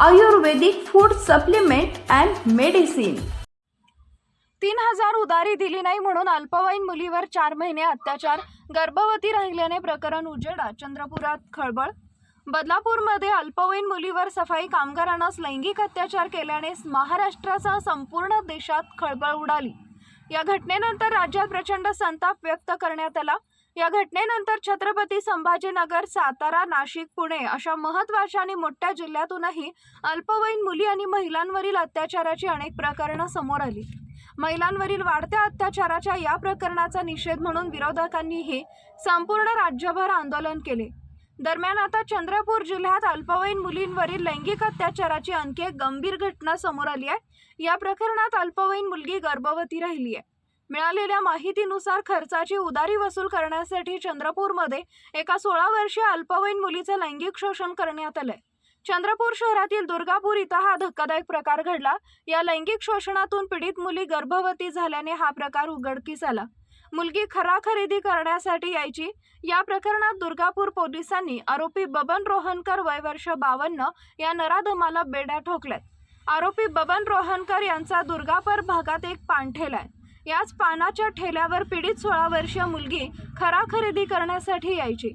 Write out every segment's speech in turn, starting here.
Ayurvedic food supplement and medicine. तीन हजार उधारी दिली नाही म्हणून अल्पवयीन मुलीवर चार महिने अत्याचार गर्भवती राहिल्याने प्रकरण उजेडा चंद्रपुरात खळबळ. बदलापूरमध्ये अल्पवयीन मुलीवर सफाई कामगारांनाच लैंगिक अत्याचार केल्याने महाराष्ट्रासह संपूर्ण देशात खळबळ उडाली. या घटनेनंतर राज्यात प्रचंड संताप व्यक्त करण्यात आला. या घटनेनंतर छत्रपती संभाजीनगर सातारा नाशिक पुणे अशा महत्त्वाच्या आणि मोठ्या जिल्ह्यातूनही अल्पवयीन मुली आणि महिलांवरील अत्याचाराची अनेक प्रकरणं समोर आली. महिलांवरील वाढत्या अत्याचाराच्या या प्रकरणाचा निषेध म्हणून विरोधकांनीही संपूर्ण राज्यभर आंदोलन केले. दरम्यान आता चंद्रपूर जिल्ह्यात अल्पवयीन मुलींवरील लैंगिक अत्याचाराची आणखी एक गंभीर घटना समोर आली आहे. या प्रकरणात अल्पवयीन मुलगी गर्भवती राहिली आहे. मिळालेल्या माहितीनुसार खर्चाची उदारी वसूल करण्यासाठी चंद्रपूरमध्ये एका सोळा वर्षीय अल्पवयीन मुलीचं लैंगिक शोषण करण्यात आलंय. चंद्रपूर शहरातील दुर्गापूर इथं हा धक्कादायक प्रकार घडला. या लैंगिक शोषणातून पीडित मुली गर्भवती झाल्याने हा प्रकार उघडकीस आला. मुलगी खरा खरेदी करण्यासाठी यायची. या प्रकरणात दुर्गापूर पोलिसांनी आरोपी बबन रोहनकर वय वर्ष बावन्न या नराधमाला बेड्या ठोकल्यात. आरोपी बबन रोहनकर यांचा दुर्गापूर भागात एक पानठेला आहे याच पानाच्या ठेल्यावर पीडित सोळा वर्षीय मुलगी खरा खरेदी करण्यासाठी यायची.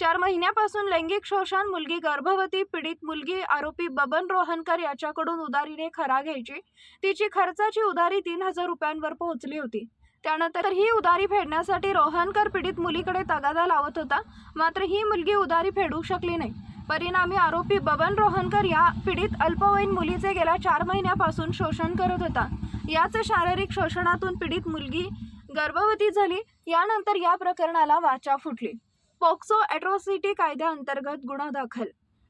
चार महिन्यापासून लैंगिक शोषण मुलगी गर्भवती पीडित मुलगी आरोपी बबन रोहनकर याच्याकडून उधारीने खरा घ्यायची. तिची खर्चाची उधारी तीन हजार रुपयांवर पोहोचली होती. त्यानंतर ही उधारी फेडण्यासाठी रोहनकर पीडित मुलीकडे तगादा लावत होता. मात्र ही मुलगी उधारी फेडू शकली नाही. परिणामी आरोपी बबन रोहनकर या पीडित अल्पवयीन मुलीचे गेल्या चार महिन्यापासून शोषण करत होता. याच शारीरिक शोषणातून पीडित मुलगी गर्भवती झाली. यानंतर या प्रकरणाला वाचा फुटली. पोक्सो अॅट्रॉसिटी कायद्याअंतर्गत गुन्हा दाखल.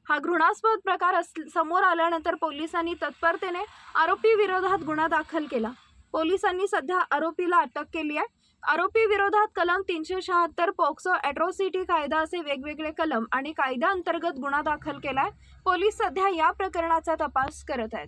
हा घृणास्पद प्रकार अस समोर आल्यानंतर पोलिसांनी तत्परतेने आरोपी विरोधात गुन्हा दाखल केला. पोलिसांनी सध्या आरोपीला अटक केली आहे. आरोपी विरोधात कलम तीनशे शहात्तर पोक्सो अॅट्रॉसिटी कायदा असे वेगवेगळे कलम आणि कायद्याअंतर्गत गुन्हा दाखल केलाय. पोलीस सध्या या प्रकरणाचा तपास करत आहेत.